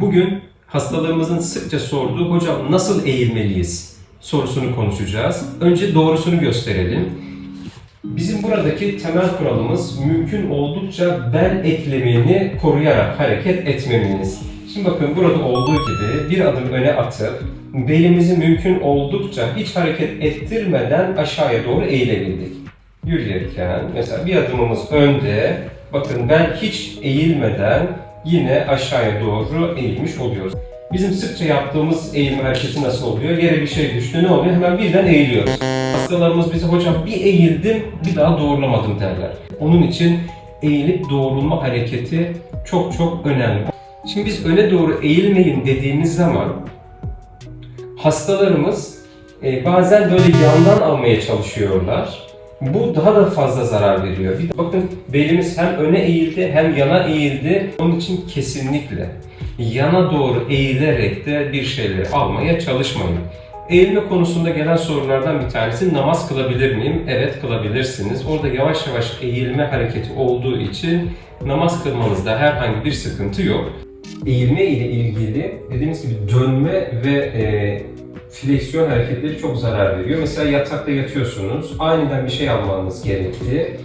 Bugün hastalarımızın sıkça sorduğu hocam nasıl eğilmeliyiz sorusunu konuşacağız. Önce doğrusunu gösterelim. Bizim buradaki temel kuralımız mümkün oldukça bel eklemini koruyarak hareket etmemeniz. Şimdi bakın burada olduğu gibi bir adım öne atıp belimizi mümkün oldukça hiç hareket ettirmeden aşağıya doğru eğilebildik. Yürürken mesela bir adımımız önde, bakın ben hiç eğilmeden yine aşağıya doğru eğilmiş oluyoruz. Bizim sıkça yaptığımız eğilme hareketi nasıl oluyor? Yere bir şey düştü ne oluyor? Hemen birden eğiliyoruz. Hastalarımız bize hocam bir eğildim bir daha doğrulamadım derler. Onun için eğilip doğrulma hareketi çok çok önemli. Şimdi biz öne doğru eğilmeyin dediğimiz zaman hastalarımız e, bazen böyle yandan almaya çalışıyorlar. Bu daha da fazla zarar veriyor. Bakın belimiz hem öne eğildi hem yana eğildi. Onun için kesinlikle yana doğru eğilerek de bir şeyleri almaya çalışmayın. Eğilme konusunda gelen sorulardan bir tanesi namaz kılabilir miyim? Evet kılabilirsiniz. Orada yavaş yavaş eğilme hareketi olduğu için namaz kılmanızda herhangi bir sıkıntı yok. Eğilme ile ilgili dediğimiz gibi dönme ve e, fleksiyon hareketleri çok zarar veriyor. Mesela yatakta yatıyorsunuz, aniden bir şey almanız gerekti.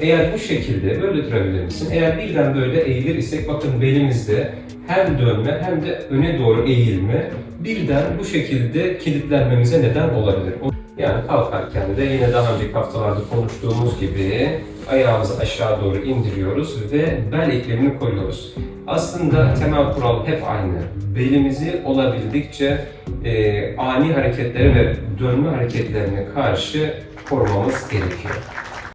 Eğer bu şekilde böyle durabilir misin? Eğer birden böyle eğilir isek bakın belimizde hem dönme hem de öne doğru eğilme birden bu şekilde kilitlenmemize neden olabilir. Yani kalkarken de yine daha önceki haftalarda konuştuğumuz gibi ayağımızı aşağı doğru indiriyoruz ve bel eklemini koruyoruz. Aslında temel kural hep aynı. Belimizi olabildikçe e, ani hareketlere ve dönme hareketlerine karşı korumamız gerekiyor.